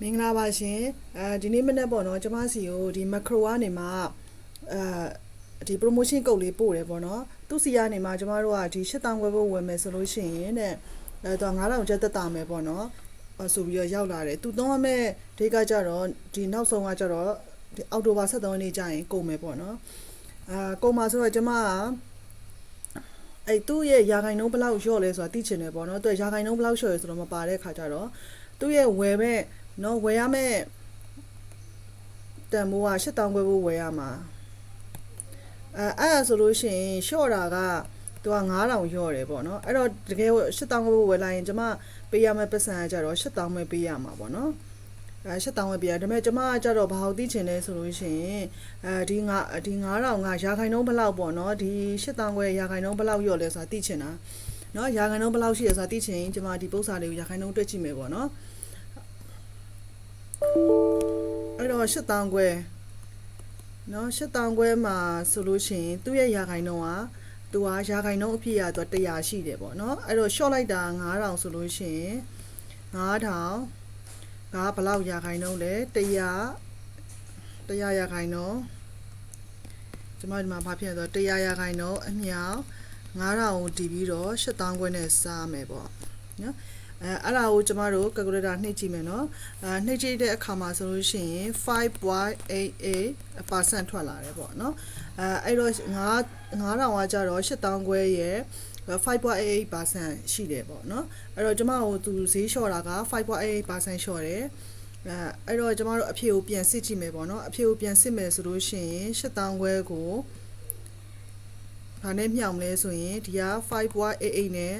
မင်္ဂလာပါရှင်အဲဒီနေ့မနေ့ပေါ့နော်ကျမစီကိုဒီ macro ကနေမှအဲဒီ promotion code လေးပို့တယ်ပေါ့နော်သူစီကနေမှကျမတို့ကဒီ8000ခွဲဖို့ဝယ်မယ်ဆိုလို့ရှိရင်တဲ့အဲတော့9000ကျပ်သက်တာမယ်ပေါ့နော်အဲဆိုပြီးတော့ရောက်လာတယ်သူသုံးရမယ့် date ကကြတော့ဒီနောက်ဆုံးကကြတော့ဒီအောက်တိုဘာ23ရက်နေ့ကျရင်ကုန်မယ်ပေါ့နော်အာကုန်မှာဆိုတော့ကျမကအဲ့သူ့ရဲ့ရာခိုင်နှုန်းဘယ်လောက်လျော့လဲဆိုတာသိချင်တယ်ပေါ့နော်သူရာခိုင်နှုန်းဘယ်လောက်လျော့လဲဆိုတော့မပါတဲ့ခါကျတော့သူ့ရဲ့ဝယ်မဲ့ နော်ဝယ်ရမဲ့တန်မိုးက8000ခွဲဖို့ဝယ်ရမှာအဲအဲ့ဒါဆိုလို့ရှိရင်လျှော့တာကသူက9000လျော့တယ်ပေါ့နော်အဲ့တော့တကယ်8000ခွဲဖို့ဝယ်လိုက်ရင်ကျမပေးရမယ့်ပတ်စံကကြတော့8000ပဲပေးရမှာပေါ့နော်အဲ8000ပဲပေးရဒါပေမဲ့ကျမကကြတော့ဘာလို့သိချင်လဲဆိုလို့ရှိရင်အဲဒီငါဒီ9000ကရာခိုင်နှုန်းဘယ်လောက်ပေါ့နော်ဒီ8000ခွဲရာခိုင်နှုန်းဘယ်လောက်လျော့လဲဆိုတာသိချင်တာနော်ရာခိုင်နှုန်းဘယ်လောက်ရှိလဲဆိုတာသိချင်ရင်ကျမဒီပု္ပ္ပစာလေးကိုရာခိုင်နှုန်းတွက်ကြည့်မယ်ပေါ့နော် အဲ့တော့8000ခွဲเนาะ8000ခွဲမှာဆိုလို့ရှိရင်သူ့ရဲ့ရာခိုင်နှုန်းကသူကရာခိုင်နှုန်းအဖြစ်ရတော့100ရှိတယ်ပေါ့เนาะအဲ့တော့ short လိုက်တာ9000ဆိုလို့ရှိရင်9000ကဘယ်လောက်ရာခိုင်နှုန်းလဲ100 100ရာခိုင်နှုန်းကျွန်မဒီမှာဘာဖြစ်လဲဆိုတော့100ရာခိုင်နှုန်းအမြောက်9000ကိုတီးပြီးတော့8000ခွဲနဲ့စားမယ်ပေါ့နော် အဲအဲ့ဒါကိုကျမတို့ calculator နှိပ်ကြည့်မယ်နော်အဲနှိပ်ကြည့်တဲ့အခါမှာဆိုလို့ရှိရင်5.88%ထွက်လာတယ်ပေါ့နော်အဲအဲ့တော့9 9000ကကြတော့8000ခွဲရဲ့5.88%ရှိတယ်ပေါ့နော်အဲ့တော့ကျမတို့သူဈေးလျှော့တာက5.88%လျှော့တယ်အဲအဲ့တော့ကျမတို့အဖြေကိုပြန်စစ်ကြည့်မယ်ပေါ့နော်အဖြေကိုပြန်စစ်မယ်ဆိုလို့ရှိရင်8000ခွဲကိုဘာနဲ့မြောက်မလဲဆိုရင်ဒီက5.88နဲ့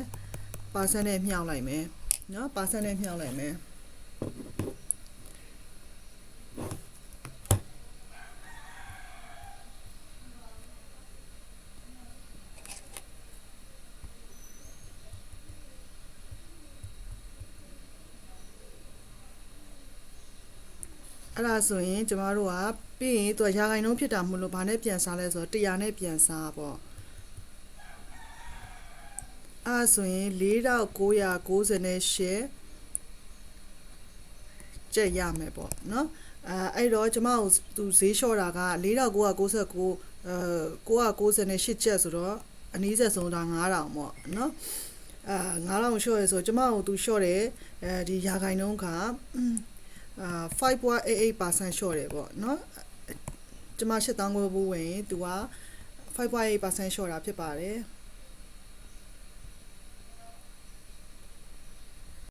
percent နဲ့မြောက်လိုက်မယ် နော်ပါစံနဲ့မြှောက်လိုက်မယ်အဲ့ဒါဆိုရင်ကျမတို့ကပြီးရင်သူကရာခိုင်နှုန်းဖြစ်တာမလို့ဘာနဲ့ပြန်စားလဲဆိုတော့100နဲ့ပြန်စားပေါ့ အဲ့ဒါဆိုရင်4998ကျက်ရမယ်ပေါ့နော်အဲအဲ့တော့ကျမတို့သူဈေးလျှော့တာက4999အဲ998ကျက်ဆိုတော့အနည်းဆက်ဆုံးဒါ9000ပေါ့နော်အာ9000လျှော့ရဲဆိုကျမတို့သူလျှော့တယ်အဲဒီရာခိုင်နှုန်းကအာ5.88%လျှော့တယ်ပေါ့နော်ကျမ8000ကိုဘူးဝင်သူက5.8%လျှော့တာဖြစ်ပါတယ်